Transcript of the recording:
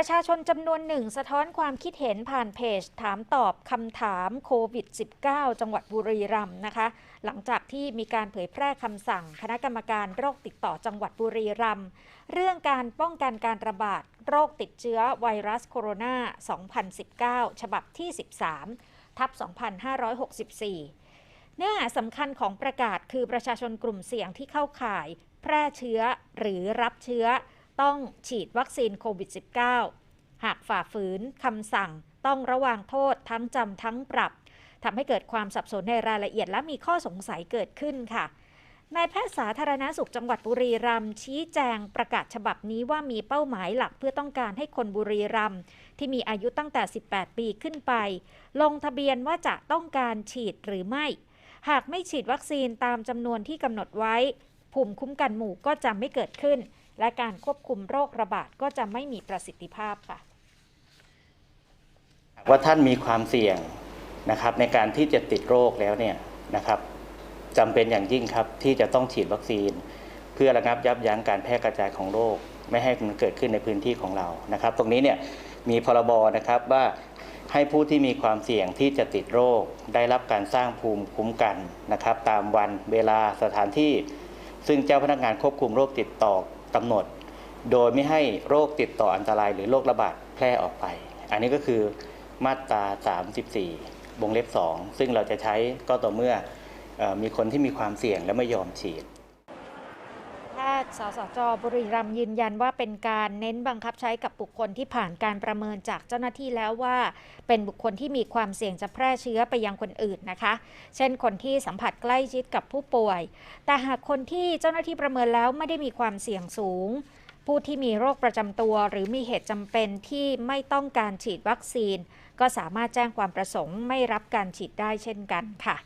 ประชาชนจำนวนหนึ่งสะท้อนความคิดเห็นผ่านเพจ ถามตอบคำถามโควิด -19 จังหวัดบุรีรัมย์นะคะ หลังจากที่มีการเผยแพร่คำสั่ง คณะกรรมการโรคติดต่อจังหวัดบุรีรัมย์เรื่องการป้องกันการระบาดโรคติดเชื้อไวรัสโคโรนา 2019 ฉบับที่ 13 ทับ 2564 เนื้อหาสำคัญของประกาศคือประชาชนกลุ่มเสี่ยงที่เข้าข่าย แพร่เชื้อหรือรับเชื้อ ต้องฉีดวัคซีนโควิด -19 หากฝ่าฝืนคำสั่งต้องระวางโทษทั้งจำทั้งปรับทำให้เกิดความสับสนในรายละเอียดและมีข้อสงสัยเกิดขึ้นค่ะนายแพทย์สาธารณสุขจังหวัดบุรีรัมย์ชี้แจงประกาศฉบับนี้ว่ามีเป้าหมายหลักเพื่อต้องการให้คนบุรีรัมย์ที่มีอายุตั้งแต่ 18 ปีขึ้นไป ลงทะเบียนว่าจะต้องการฉีดหรือไม่ หากไม่ฉีดวัคซีนตามจำนวนที่กำหนดไว้ ภูมิคุ้มกันหมู่ก็จะไม่เกิดขึ้น และการควบคุมโรคระบาดก็จะไม่มีประสิทธิภาพค่ะว่าท่านมีความเสี่ยงนะครับในการที่จะติดโรคแล้วเนี่ยนะครับจำเป็นอย่างยิ่งครับที่จะต้องฉีดวัคซีน เพื่อระงับยับยั้งการแพร่กระจายของโรค ไม่ให้มันเกิดขึ้นในพื้นที่ของเรานะครับ ตรงนี้เนี่ยมีพรบนะครับว่าให้ผู้ที่มีความเสี่ยงที่จะติดโรค ได้รับการสร้างภูมิคุ้มกันนะครับ ตามวันเวลาสถานที่ ซึ่งเจ้าพนักงานควบคุมโรคติดต่อ กำหนด โดยไม่ให้โรคติดต่ออันตรายหรือโรคระบาดแพร่ออกไป อันนี้ก็คือมาตรา 34วงเล็บ 2 ซึ่งเราจะใช้ก็ต่อเมื่อออมีคนที่มีความเสี่ยงและไม่ยอมฉีด ทย์ สสจ บุรีรัมย์ยืนยันว่าเป็นการเน้นบังคับใช้กับบุคคลที่ผ่านการประเมินจากเจ้าหน้าที่แล้วว่า เป็นบุคคลที่มีความเสี่ยงจะแพร่เชื้อไปยังคนอื่นนะคะ เช่นคนที่สัมผัสใกล้ชิดกับผู้ป่วย แต่หากคนที่เจ้าหน้าที่ประเมินแล้วไม่ได้มีความเสี่ยงสูง ผู้ที่มีโรคประจำตัว หรือมีเหตุจำเป็นที่ไม่ต้องการฉีดวัคซีน ก็สามารถแจ้งความประสงค์ไม่รับการฉีดได้เช่นกันค่ะ